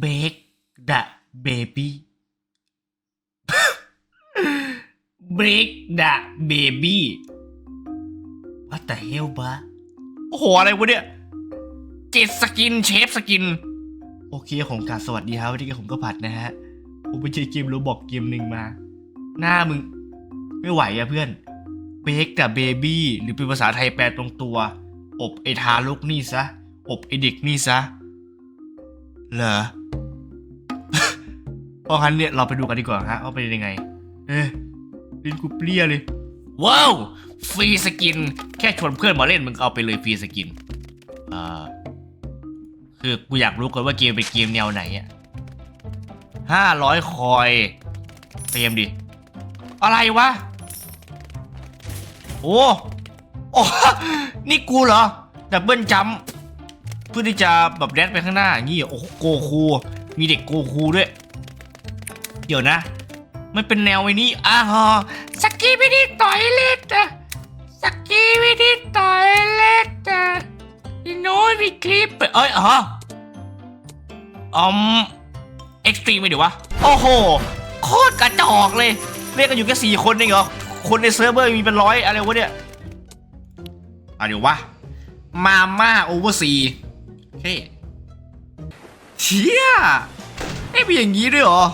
เบคดะเบบี้เบรกดะเบบี้ว่าแต่เฮลบะโอ้โห อะไรวะเนี่ยเจ็ดสกินเชฟสกิน โอเคของกาสวัสดีครับวันนี้ก็ผมก็ผัดนะฮะผมไปเจอเกมโรบอกเกมหนึ่งมา หน้ามึง ไม่ไหวอะเพื่อนเบคดะเบบี้หรือเป็นภาษาไทยแปลตรงตัว อบไอทารกนี่ซะ อบไอเด็กนี่ซะ เหรอเพราะงั้นเนี่ยเราไปดูกันดีกว่าฮะว่าเป็นยังไง เอ๊ะลิ้นกูเปรี้ยเลย ว้าว ฟรีสกิน แค่ชวนเพื่อนมาเล่นมึงเอาไปเลยฟรีสกินอ่าคือกูอยากรู้ก่อนว่าเกมเป็นเกมแนวไหนอะห้าร้อยคอยเตรียมดิ อะไรวะ โอ้โอ้นี่กูเหรอดับเบิลจัมป์ เพื่อที่จะแบบแดดไปข้างหน้าอย่างงี้เหรอโอ้โหโกคูมีเด็กโกคูด้วย เดี๋ยวนะ มันเป็นแนวไอ้นี้อ่าฮะสกีวิธีต่อยเล็ดอะสกีวิธีต่อยเล็ดอะอีโน้ยมีคลิปเอ้ยอ๋ออืมเอ็กซ์ตรีมไปเดี๋ยววะ โอ้โห โคตรกระจอกเลย เรียกกันอยู่แค่สี่คนเองเหรอ คนในเซิร์ฟเวอร์มีเป็นร้อยอะไรวะเนี่ยอะเดี๋ยววะ มาม่าโอเวอร์ซี เฮ้เชี่ยไอ้เป็นอย่างนี้ด้วยเหรอ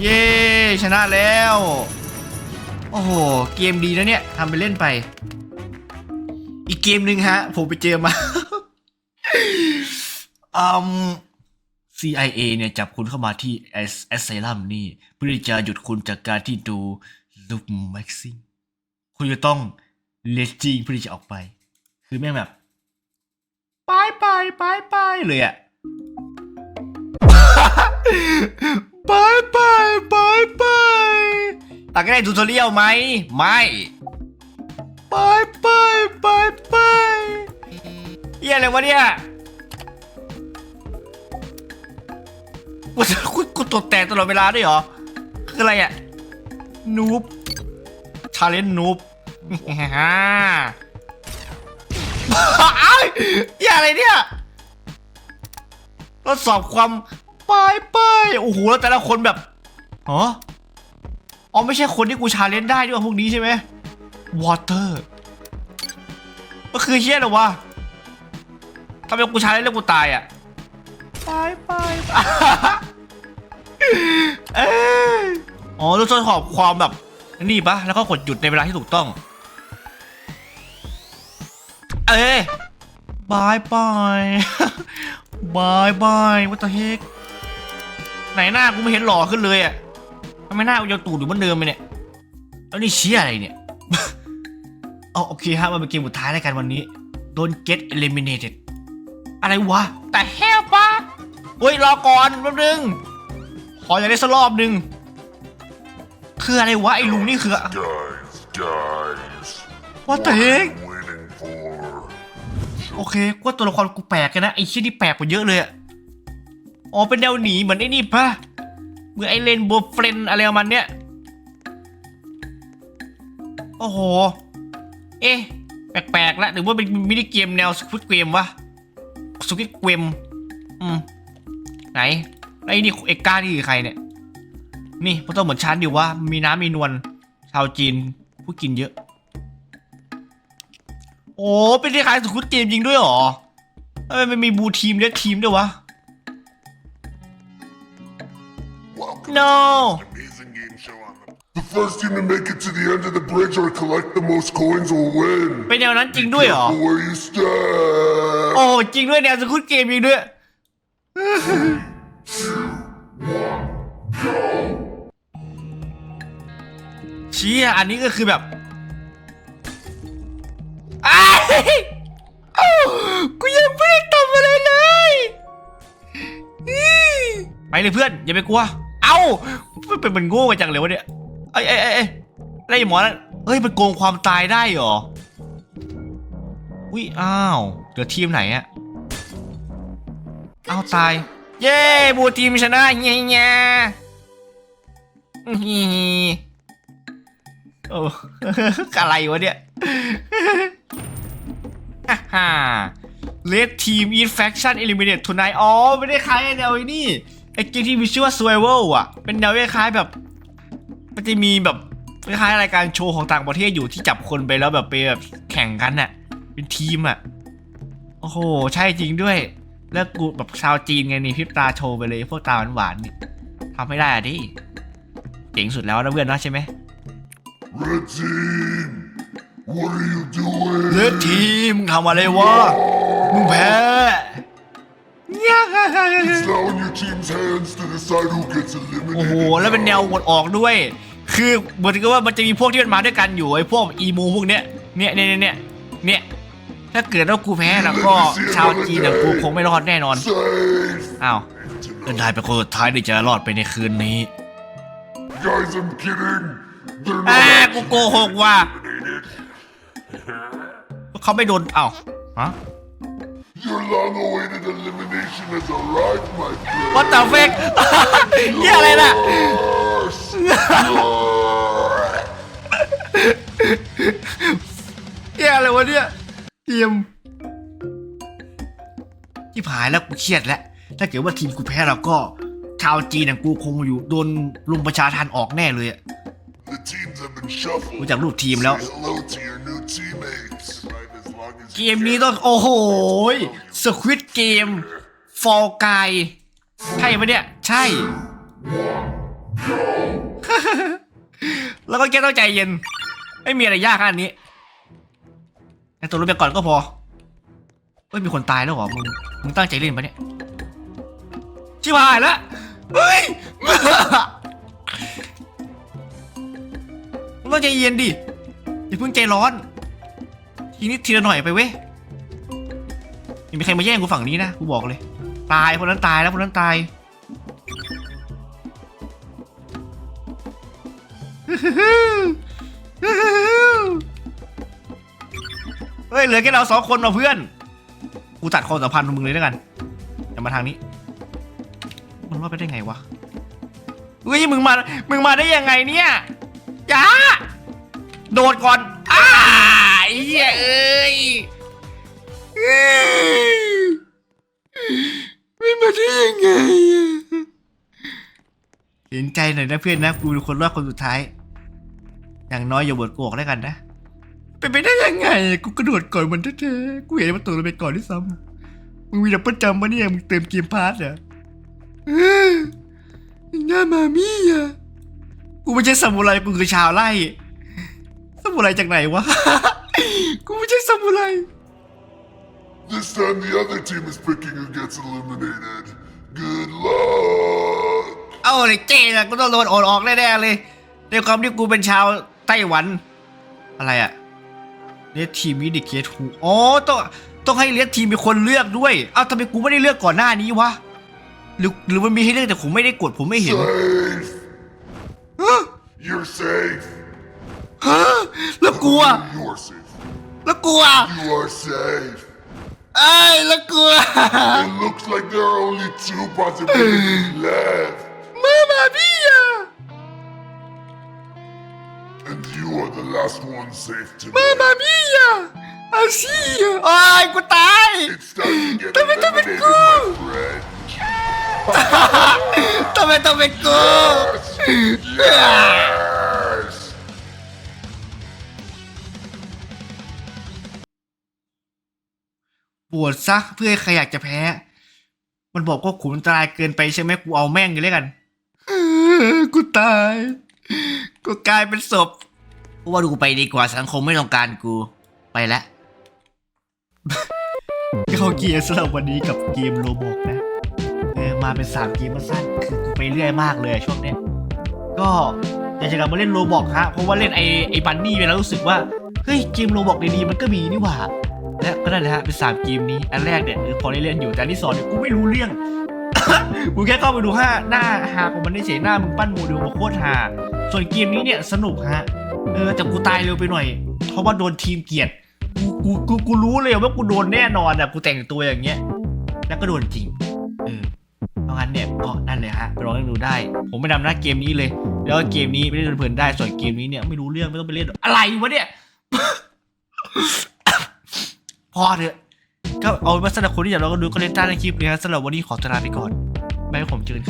เย้ชนะแล้ว โอ้โห เกมดีนะเนี่ยทำไปเล่นไป อีกเกมหนึ่งฮะ ผมไปเจอมาอืม CIA เนี่ยจับคุณเข้ามาที่ Asylum นี่ เพื่อจะหยุดคุณจากการที่ดูลูกแม็กซิ่ง คุณจะต้องเลสจิงเพื่อที่จะออกไป คือแม่งแบบไปไปไปไปเลยอะบายบายบายบายตักได้ทูทอเรียลไหมไม่บายบายบายบายเฮียอะไรวะเนี่ยกูกูกูตดแตกตลอดเวลาด้วยเหรอ คืออะไรอะนูบชาเลนนูบฮ่า เอ้ยเฮียอะไรเนี่ยทดสอบความปลายป้ายโอ้โหแล้วแต่ละคนแบบฮะอ๋อไม่ใช่คนที่กูชาเลนจ์ได้ด้วยพวกนี้ใช่ไหมวอเตอร์ก็คือเชี่ยหรอวะทำไมกูชาเลนจ์แล้วกูตายอะปลายป้ายเอ้ยอ๋อทดสอบความแบบนี่ปะแล้วก็กดหยุดในเวลาที่ถูกต้อง เอ้ยบายบายบายบายวัตเฮกไหนหน้ากูไม่เห็นหล่อขึ้นเลยอะทำไมหน้ากูยังตูดอยู่เหมือนเดิมไปเนี่ยแล้วนี่เชี่ยอะไรเนี่ยเอาโอเคฮะมันเป็นเกมสุดท้ายแล้วกันวันนี้ Don't get eliminated อะไรวะ แต่แฮลปะเฮ้ย รอก่อนแป๊บนึง ขออย่างนี้สักรอบหนึ่งคืออะไรวะ ไอ้ลุงนี่คือ Guys, guys. What the heck? โอเคกูว่าตัวละครกูแปลกกันนะไอ้เชี่ยนี่แปลกกว่าเยอะเลยอะอ๋อเป็นแนวหนีเหมือนไอ้นี่ปะเหมือนไอ้เลนโบเฟรนอะไรประมาณเนี้ยโอ้โห เอ๊ะแปลกๆแล้วหรือว่าเป็นมินิเกมแนวสควิตเกมวะสควิตเกมอืมไหนไอ้นี่เอกก้านี่คือใครเนี่ย นี่พวกต้องเหมือนชั้นดิว่ามีน้ำมีนวลชาวจีนผู้กินเยอะ โอ้เป็นที่ขายสควิตเกมจริงด้วยเหรอเอ้ยมันมีบูทีมเล็กทีมด้วยวะ Welcome no to the amazing game show on the. The first team to make it to the end of the bridge or collect the most coins will win. เป็นแนวนั้นจริงด้วยเหรอ Careful where you step. โอ้จริงด้วยแนวสควิตเกมจริงด้วยเชี่ยอันนี้ก็คือแบบอ้าย เอ้ากูยังไม่ได้ทำอะไรเลยอี้ไปเลยเพื่อนอย่าไปกลัว เอ้ามันเป็นมันโง่กันจังเลยวะเนี่ยเอ้ยเอ้ยเอ้ยอ้ยไอ้หมอนั่นเฮ้ยมันโกงความตายได้เหรออุ้ยอ้าวเหลือทีมไหนอะอ้าวตาย เย้บูทีมชนะเงี้ยเงี้ยฮีโอ้ อะไรวะเนี่ย ฮ่าฮ่า Red Team in Faction Eliminate Tonight อ๋อไม่ได้คล้ายแนวอ้นี่ไอ้เกมที่มีชื่อว่า Survival อะ เป็นแนวคล้ายแบบ มันจะมีแบบคล้ายรายการโชว์ของต่างประเทศอยู่ที่จับคนไปแล้วแบบไปแบบแข่งกันน่ะ เป็นทีมอะ โอ้โห ใช่จริงด้วย แล้วกูแบบชาวจีนไงนี่พิบตาโชว์ไปเลย พวกตาหวานๆนี่ทำไม่ได้อะดิ เจ๋งสุดแล้วนะเพื่อนนะใช่ไหม Red team, what are you doing? เลดทีมทำอะไรวะ มึงแพ้ It's now in your team's hands to decide who gets โอ้โห eliminated. แล้วเป็นแนวหมดออกด้วย คือเหมือนกับว่ามันจะมีพวกที่มันมาด้วยกันอยู่ไอ้พวกอีมูพวกเนี้ย เนี่ยเนี่ยเนี่ยเนี่ยเนี่ยถ้าเกิดว่ากูแพ้แล้วก็ชาวจีนอย่างกูคงไม่รอดแน่นอน Safe. อ้าวเดินทายเป็นคนสุดท้ายที่จะรอดไปในคืนนี้ Guys, I'm kidding. They're แอ้ not กูโกหกว่ะ eliminated. เขาไม่โดนเอ้าฮะ Your long-awaited elimination has arrived, my friend. What the fuck เฮียอะไรน่ะ Yes. เฮียอะไรวะเนี่ยเทียมที่ผายแล้วกูเครียดแล้ว ถ้าเกิดว่าทีมกูแพ้เราก็ ชาวจีนอย่างกูคงอยู่โดนลุมประชาทันออกแน่เลยอะ The teams have been shuffled. ดูจากรูปทีมแล้ว Say hello to เกมนี้ต้องโอ้โหสควิตเกมฟอลกายใช่ไหมเนี่ย ใช่ แล้วก็แค่ต้องใจเย็น ไม่มีอะไรยากขนาดนี้ไอ้ตัวรู้ไปก่อนก็พอเฮ้ยมีคนตายแล้วเหรอ มึง มึงตั้งใจเล่นปะเนี่ย ชิบหายแล้วเฮ้ยมึงต้องใจเย็นดิอย่าเพิ่งใจร้อน ทีนี้ทีละหน่อยไปเว้ยยังมีใครมาแย่งกูฝั่งนี้นะกูบอกเลย ตายคนนั้นตายแล้วคนนั้นตายเฮ้ยเหลือแค่เราสองคนมาเพื่อน กูตัดความสัมพันธ์ของมึงเลยแล้วกันอย่ามาทางนี้มันรอดไปได้ไงวะเฮ้ยมึงมา มึงมาได้ยังไงเนี่ยจ้าโดดก่อน เหี้ยเอ้ยเอ้ยไม่มาได้ยังไงอะเห็นใจหน่อยนะเพื่อนนะกูเป็นคนรอดคนสุดท้าย อย่างน้อยอย่าบวดโกอกแล้วกันนะ เป็นไปได้ยังไง กูกระโดดก่อนมันแท้ๆกูเห็นมันตกลงไปก่อนที่ซ้ำมึงมีดับเบิลจัมป์ปะเนี่ยมึงเติมเกมพาร์ทเหรอเออหน้ามามี่อะกูไม่ใช่ซามูไรกูคือชาวไร่ซามูไรจากไหนวะ กูไม่ใช่ซามูไร This time the other team is picking who gets eliminated. Good luck. เอาเลยเจ๊อะกูต้องโดนโอดออกแน่ๆเลยในความที่กูเป็นชาวไต้หวัน อะไรอะเลดทีมวิดิเคทูอ๋อต้องต้องให้เลดทีมเป็นคนเลือกด้วยเอ้าทำไมกูไม่ได้เลือกก่อนหน้านี้วะหรือหรือมันมีให้เลือกแต่ผมไม่ได้กดผมไม่เห็น Safe. ฮะ You're safe. ฮะแล้วกูอะ You are safe. แล้วกูอะ You are safe. เอ้ยแล้วกูอะ It looks like there are only two possibilities left. มามาพี่อะ And you are the last one safe มา tonight. มาพี่อะอาชีอะโอ้ยกูตาย It's time to get Tama, tama, eliminated, go. my friend. ทำไมต้องเป็นกู Yes! วดซะเพื่อให้ใครอยากจะแพ้ มันบอกว่าขุนอันตรายเกินไปใช่ไหมกูเอาแม่งเลยแล้วกันเออกูตาย กูกลายเป็นศพกูว่าดูไปดีกว่าสังคมไม่ต้องการกูไปแล้วเข้าเกียร์สำหรับวันนี้กับเกมโรบอกนะเออมาเป็นสามเกมสั้นๆคือกูไปเรื่อยมากเลยช่วงเนี้ยก็อยากจะกลับมาเล่นโรบอกฮะเพราะว่าเล่นไอไอบันนี่ไปแล้วรู้สึกว่าเฮ้ยเกมโรบอกดีๆมันก็มีนี่หว่า และก็นั่นแหละฮะเป็นสามเกมนี้อันแรกเนี่ยเออพอได้เล่นอยู่แต่นที่สองเนี่ยกูไม่รู้เรื่องกูแค่เข้าไปดูห้าหน้าฮาของมันได้เฉยหน้ามึงปั้นโมเดลมาโคตรฮาส่วนเกมนี้เนี่ยสนุกฮะเออแต่กูตายเร็วไปหน่อย เพราะว่าโดนทีมเกลียดกูกูกูกูรู้เลยว่ากูโดนแน่นอนอะกูแต่งตัวอย่างเงี้ย แล้วก็โดนจริงเออเพราะงั้นเนี่ยก็นั่นเลยฮะไปลองเล่นดูได้ ผมไม่นำหน้าเกมนี้เลย แล้วเกมนี้ไม่ได้เล่นเพลินได้ส่วนเกมนี้เนี่ยไม่รู้เรื่องไม่ต้องไปเล่นอะไรวะเนี่ย พอเถอะก็เอาไว้สำหรับคนที่อยากลองก็ดูก็เล่นได้ในคลิปนี้นะสำหรับวันนี้ขอตัวลาไปก่อนไม่ให้ผมเจอกัน